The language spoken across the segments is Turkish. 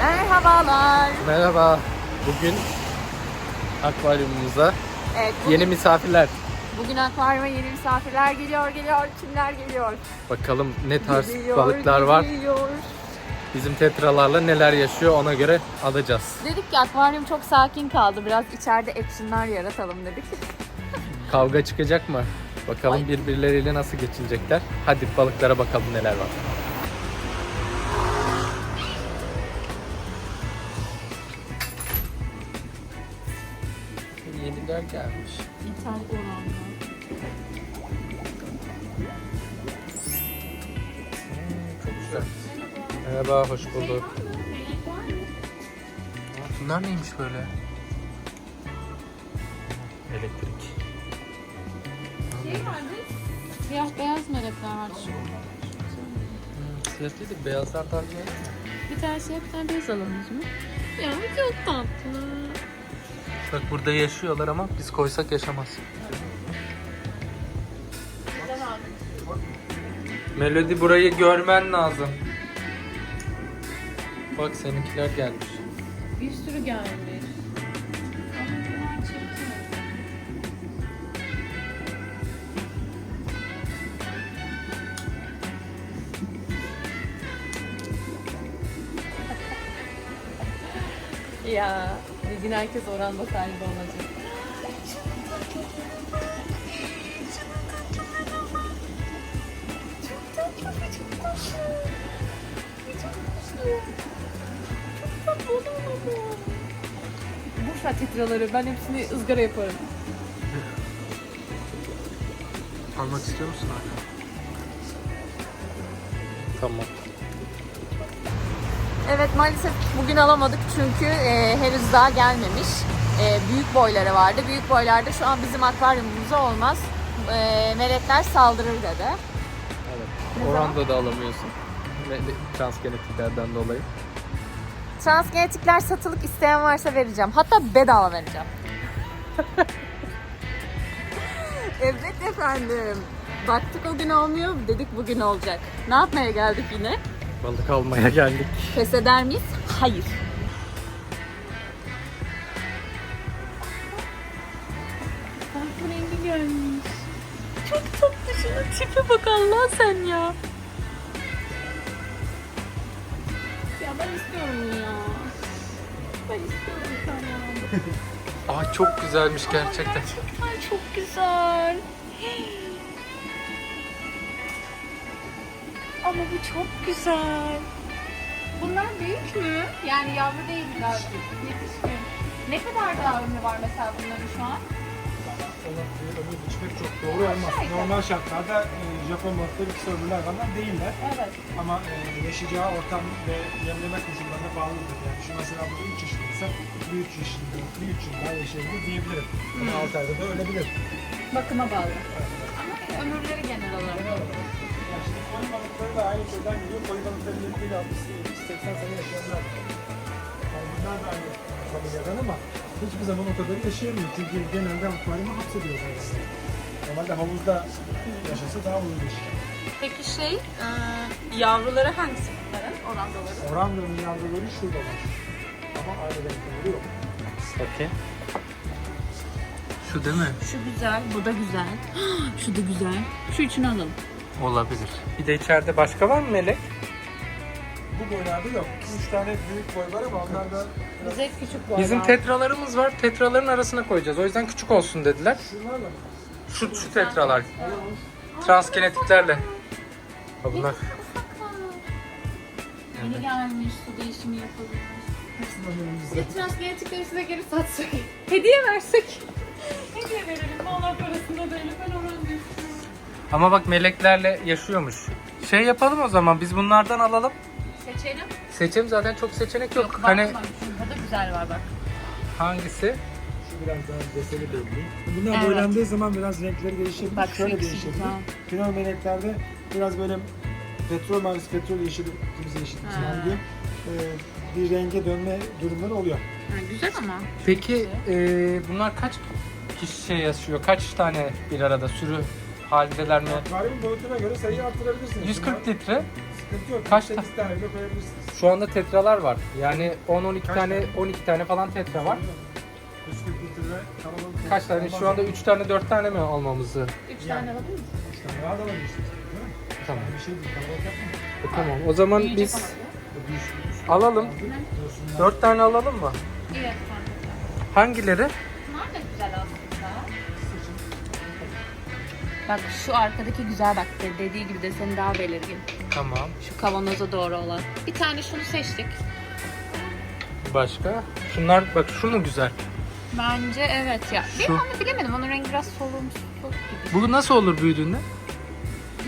Merhabalar. Merhaba. Bugün akvaryumumuza Evet, bugün, yeni misafirler. bugün akvaryuma yeni misafirler geliyor, geliyor. Kimler geliyor? Bakalım ne tarz Geliyor, balıklar var. geliyor. Bizim tetralarla neler yaşıyor ona göre alacağız. Dedik ki akvaryum çok sakin kaldı. Biraz içeride actionlar yaratalım dedik. Kavga çıkacak mı? Bakalım birbirleriyle nasıl geçinecekler. Hadi balıklara bakalım neler var. Yeniler gelmiş. İthal oranlı. Çok güzel. Merhaba, hoş bulduk. Bunlar neymiş böyle? Elektrik. Şey vardı. Siyah beyaz melekler vardı. Hmm, siyah değil de beyazlar güzel. Bir tane siyah bir tane beyaz alalım zaman. Ya çok tatlı. Bak burada yaşıyorlar ama biz koysak yaşamaz. Melody burayı görmen lazım. Bak seninkiler gelmiş. Bir sürü gelmiş. ya bir gün herkes oranda sahibi olacak. Bursa titraları ben hepsini ızgara yaparım. Almak istiyor musun hala? Tamam. Evet maalesef bugün alamadık çünkü e, henüz daha gelmemiş. E, büyük boyları vardı. Büyük boylarda şu an bizim akvaryumumuzda olmaz. E, melekler saldırır dedi. Evet. Oranda da alamıyorsun. Transgenetiklerden dolayı. Transgenetikler satılık isteyen varsa vereceğim. Hatta bedava vereceğim. evet efendim. Baktık o gün olmuyor. Dedik bugün olacak. Ne yapmaya geldik yine? Balık almaya geldik. Pes eder miyiz? Hayır. Farklı rengi gelmiş. Çok tatlı şunun tipe bak Allah sen ya. Ya ben istiyorum ya. Ben istiyorum sana. Aa çok güzelmiş gerçekten. Ay çok güzel. Ama bu çok güzel. Bunlar büyük mü? Yani yavru değiller. Yetişkin. Ne kadar daha ömrü var mesela bunların şu an? Ömür biçmek çok doğru olmaz. Aşağı yukarı. Normal şartlarda e, Japon balıkları kısa ömürlü hayvanlar değiller. Evet. Ama e, yaşayacağı ortam ve yemleme koşullarına bağlıdır. Yani şu mesela burada 3 yaşındaysa bir 3 yaşında, bir 3 yıl daha yaşayabilir diyebilirim. Ama 6 ayda da ölebilir. Bakıma bağlı. Ama ömürleri genel olarak. Yani şimdi koyu balıkları da aynı türden geliyor. Koyu balıkları 70 ile 60, 80 sene yaşayanlar. Yani bunlar da aynı familyadan ama hiçbir zaman o kadar yaşayamıyor. Çünkü genelde akvaryuma hapsediyor hayvanları. Normalde havuzda yaşasa daha uzun yaşar. Peki şey, e, yavruları hangisi bunların? Orandaları. Oranganın yavruları şurada var. Ama aynı renkleri yok. Bakayım. Şu değil mi? Şu güzel, bu da güzel. Şu da güzel. Şu üçünü alalım. Olabilir. Bir de içeride başka var mı melek? Bu boylarda yok. Üç tane büyük boy var ama onlar da Bize küçük bu Bizim tetralarımız var. Tetraların arasına koyacağız. O yüzden küçük olsun dediler. şunlarla mı? Şu, şu tetralar. Transgenetiklerle. Ha bunlar. Yeni gelmiş, su değişimi alalım biz transgenetikleri size geri satsak. Hediye versek. Hediye verelim. Valla parasında Ama bak meleklerle yaşıyormuş. Şey yapalım o zaman biz bunlardan alalım. Seçelim. Seçim zaten çok seçenek yok. Yok, hani bakma. Şurada da güzel var bak. hangisi? Şu biraz daha deseni belli. Bunlar Evet. boylandığı zaman biraz renkleri değişebilir. Bak şu Şöyle ikisi değişebilir. güzel. Final meleklerde biraz böyle petrol mavisi, petrol yeşili, kimse yeşil Ha. falan diyor. Ee, bir renge dönme durumları oluyor. Ha, güzel ama. Peki e, bunlar kaç kişi şey yaşıyor? Kaç tane bir arada sürü halindeler mi? Akvaryum boyutuna göre sayıyı arttırabilirsiniz. 140 litre. Bunlar Sıkıntı yok. Kaç 8 tane bile koyabilirsiniz. Şu anda tetralar var. Yani 10-12 Kaç tane tane? 12 tane falan tetra var. 3 litre kalabalık. Kaç tane? Şu anda 3 tane 4 tane mi almamızı? 3 Yani. tane alabilir misin? 3 tane daha da alabilirsiniz. Değil mi? Tamam. Bir şey değil. Kalabalık yapma. E, tamam. O zaman Büyüyecek biz alalım. Dursunlar. 4 tane alalım mı? Evet kanka. Hangileri? Bak şu arkadaki güzel bak dediği gibi deseni daha belirgin. Tamam. Şu kavanoza doğru olan. Bir tane şunu seçtik. Başka? Şunlar bak şunu güzel. Bence evet ya. Bir Şu. ama bilemedim. Onun rengi biraz solumsu gibi. Bu nasıl olur büyüdüğünde?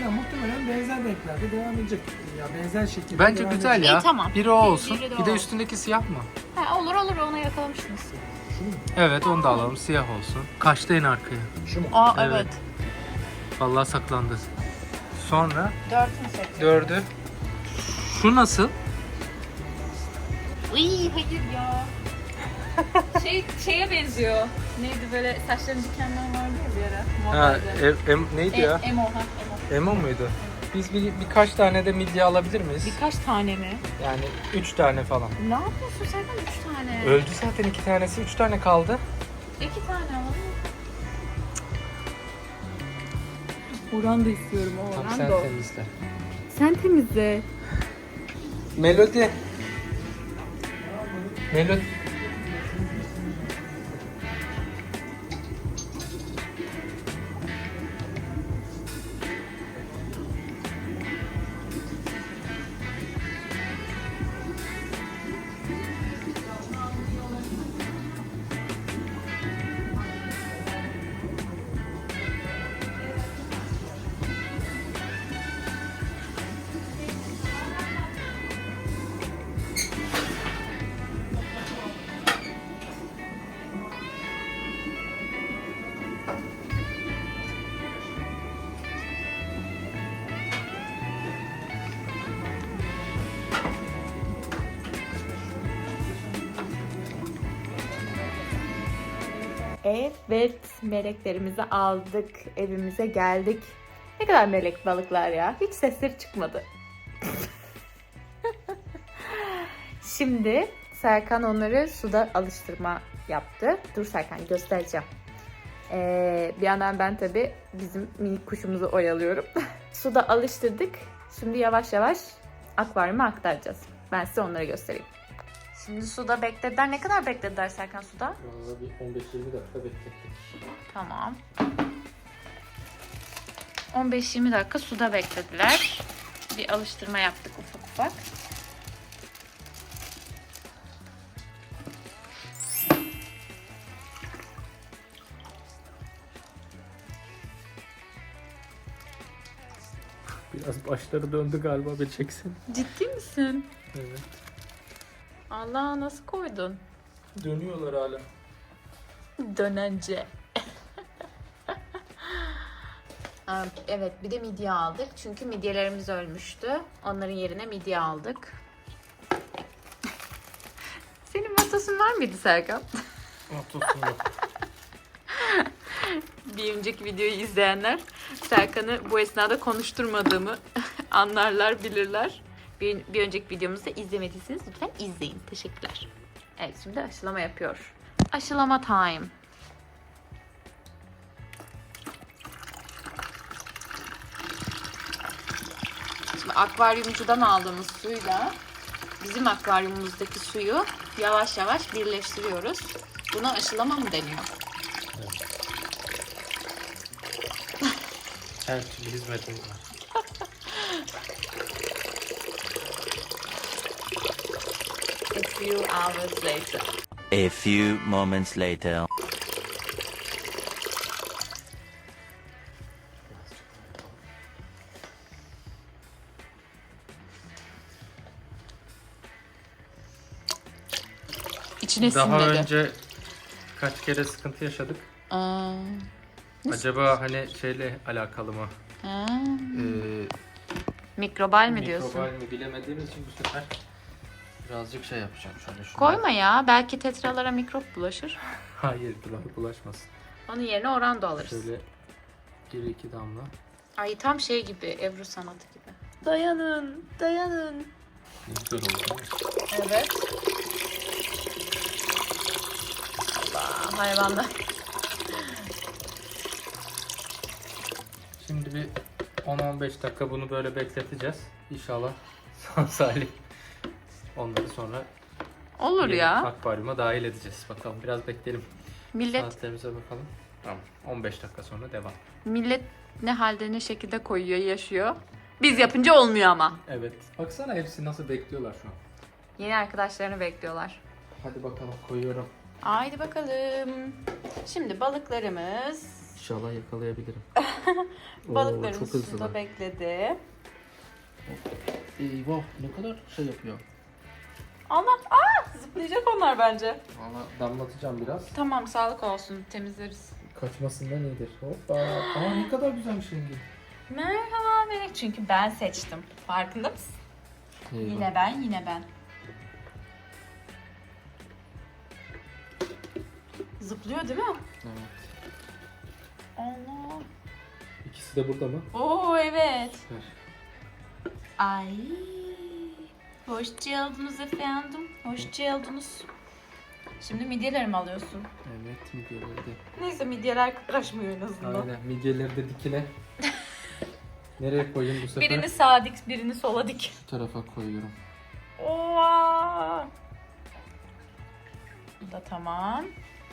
Ya muhtemelen benzer renklerde devam edecek. Ya benzer şekilde Bence devam güzel edecek. ya. İyi, tamam. Biri o olsun. Biri de Bir de o. üstündeki siyah mı? Ha, olur olur ona yakalamışsınız. Evet onu da alalım. Siyah olsun. Kaçta en arkaya? Şu mu? Aa Evet. evet. Vallahi saklandı. Sonra seçtim. dördü. Şu nasıl? Iy hayır ya. şey şeye benziyor. Neydi böyle saçların dikenler vardı ya bir ara. Ha, em, em- neydi E, ya? emo ha emo. Emo muydu? Biz bir, birkaç tane de midye alabilir miyiz? Birkaç tane mi? Yani üç tane falan. Ne yapıyorsun Serkan? Üç tane. Öldü zaten iki tanesi. Üç tane kaldı. İki tane alalım. Oran da istiyorum o Tamam sen da. temizle. Sen temizle. Melodi. Melodi. Evet, meleklerimizi aldık, evimize geldik. Ne kadar melek balıklar ya. Hiç sesleri çıkmadı. Şimdi Serkan onları suda alıştırma yaptı. Dur Serkan göstereceğim. Ee, bir yandan ben tabii bizim minik kuşumuzu oyalıyorum. suda alıştırdık. Şimdi yavaş yavaş akvaryuma aktaracağız. Ben size onları göstereyim. Şimdi suda beklediler. Ne kadar beklediler Serkan suda? Vallahi bir 15-20 dakika beklettik. Tamam. 15-20 dakika suda beklediler. Bir alıştırma yaptık ufak ufak. Biraz başları döndü galiba bir çeksin. Ciddi misin? Evet. Allah nasıl koydun? Dönüyorlar hala. Dönence. Aa, evet bir de midye aldık. Çünkü midyelerimiz ölmüştü. Onların yerine midye aldık. Senin motosun var mıydı Serkan? Mutlusun yok. bir önceki videoyu izleyenler Serkan'ı bu esnada konuşturmadığımı anlarlar, bilirler. Bir, bir önceki videomuzu da izlemediyseniz lütfen izleyin. Teşekkürler. Evet şimdi aşılama yapıyor. Aşılama time. Şimdi akvaryumcudan aldığımız suyla bizim akvaryumumuzdaki suyu yavaş yavaş birleştiriyoruz. Buna aşılama mı deniyor? Her türlü hizmetim var. A few hours later. A few moments later. İçine Daha sinmedi. önce kaç kere sıkıntı yaşadık. Aa, Acaba hani şeyle alakalı mı? ha. Ee, Mikrobal mi diyorsun? mikrobal mi bilemediğimiz için bu sefer birazcık şey yapacağım şöyle şunu. Koyma ya. Belki tetralara mikrop bulaşır. Hayır bula- bulaşmasın. Onun yerine orando alırız. Şöyle bir iki damla. Ay tam şey gibi. Ebru sanatı gibi. Dayanın, dayanın. Ne güzel oldu. Evet. Allah hayvanlar. Şimdi bir 10-15 dakika bunu böyle bekleteceğiz. İnşallah sağ salim. Onları sonra Olur yeni ya. akvaryuma dahil edeceğiz. Bakalım biraz bekleyelim. Millet Saatlerimize bakalım. Tamam. 15 dakika sonra devam. millet ne halde ne şekilde koyuyor, yaşıyor. Biz yapınca olmuyor ama. Evet. Baksana hepsi nasıl bekliyorlar şu an. Yeni arkadaşlarını bekliyorlar. Hadi bakalım koyuyorum. Haydi bakalım. Şimdi balıklarımız İnşallah yakalayabilirim. Oo, balıklarımız çok hızlı. suda bekledi. Eyvah ne kadar şey yapıyor. Allah aa zıplayacak onlar bence. Valla damlatacağım biraz. Tamam sağlık olsun temizleriz. Kaçmasından iyidir. Hoppa. Aa ne kadar güzelmiş rengi. Merhaba Melek. Çünkü ben seçtim. Farkında mısın? Eyvah. Yine ben, yine ben. Zıplıyor değil mi? Evet. Allah. İkisi de burada mı? Oo evet. Süper. Ay. Hoş geldiniz efendim. Hoş geldiniz. Şimdi midyelerimi alıyorsun. Evet midyeleri de. Neyse midyeler kıpraşmıyor en azından. Aynen midyeleri de dikine. Nereye koyayım bu sefer? Birini sağa dik, birini sola dik. Şu tarafa koyuyorum. Oha. Bu da tamam.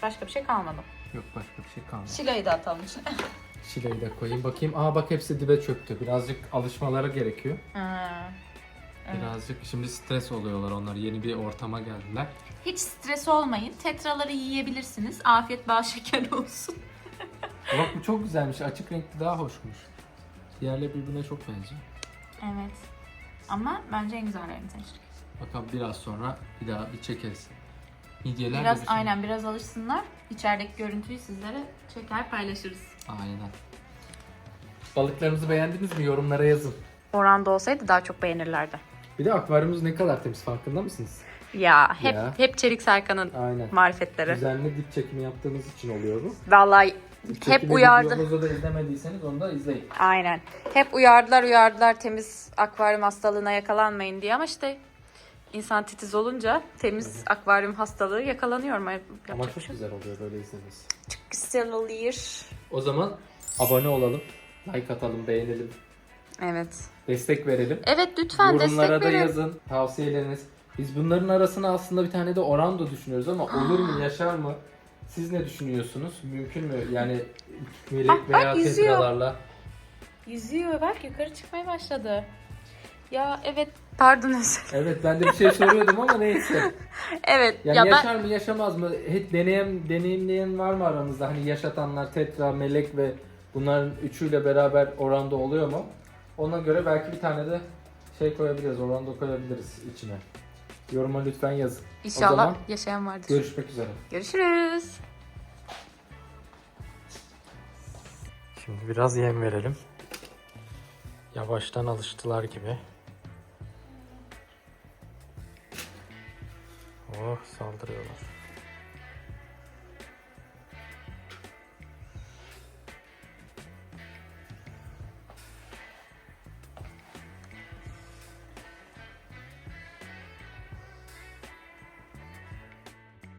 Başka bir şey kalmadı. Yok başka bir şey kalmadı. Şilayı da atalım içine. Şileyi de koyayım bakayım. Aa bak hepsi dibe çöktü. Birazcık alışmaları gerekiyor. Ha. Evet. Birazcık şimdi stres oluyorlar onlar. Yeni bir ortama geldiler. Hiç stres olmayın. Tetraları yiyebilirsiniz. Afiyet bal şeker olsun. Bak bu çok güzelmiş. Açık renkli daha hoşmuş. Diğerleri birbirine çok benziyor. Evet. Ama bence en güzellerini seçtik. Bakalım biraz sonra bir daha bir çekeriz. Midyeler de Biraz bir aynen biraz alışsınlar. İçerideki görüntüyü sizlere çeker paylaşırız. Aynen. Balıklarımızı beğendiniz mi? Yorumlara yazın. Oranda olsaydı daha çok beğenirlerdi. Bir de akvaryumumuz ne kadar temiz farkında mısınız? Ya hep Ya. hep Çelik Serkan'ın Aynen. marifetleri. Düzenli dip çekimi yaptığımız için oluyor bu. Vallahi Dip hep çekimi uyardı. videomuzu da izlemediyseniz onu da izleyin. Aynen. Hep uyardılar uyardılar temiz akvaryum hastalığına yakalanmayın diye ama işte insan titiz olunca temiz akvaryum hastalığı yakalanıyor? Yapacak Ama bir çok şey yok. güzel oluyor böyle izlemesi. güzel oluyor. O zaman abone olalım. Like atalım, beğenelim. Evet. Destek verelim. Evet lütfen Yorumlara destek da verin. yazın tavsiyeleriniz. Biz bunların arasına aslında bir tane de orando düşünüyoruz ama olur mu, yaşar mı? Siz ne düşünüyorsunuz? Mümkün mü? Yani melek Bak, bak, veya yüzüyor. tetralarla. Yüzüyor bak yukarı çıkmaya başladı. Ya evet pardon özür. Evet ben de bir şey soruyordum ama neyse. Evet Yani ya ben yaşar mı yaşamaz mı? Hep deneyim, deneyimleyen var mı aramızda? Hani yaşatanlar tetra, melek ve bunların üçüyle beraber oranda oluyor mu? Ona göre belki bir tane de şey koyabiliriz, oranda koyabiliriz içine. Yoruma lütfen yazın. O inşallah zaman yaşayan vardır. görüşmek üzere. Görüşürüz. Şimdi biraz yem verelim. Yavaştan alıştılar gibi. Oh saldırıyorlar.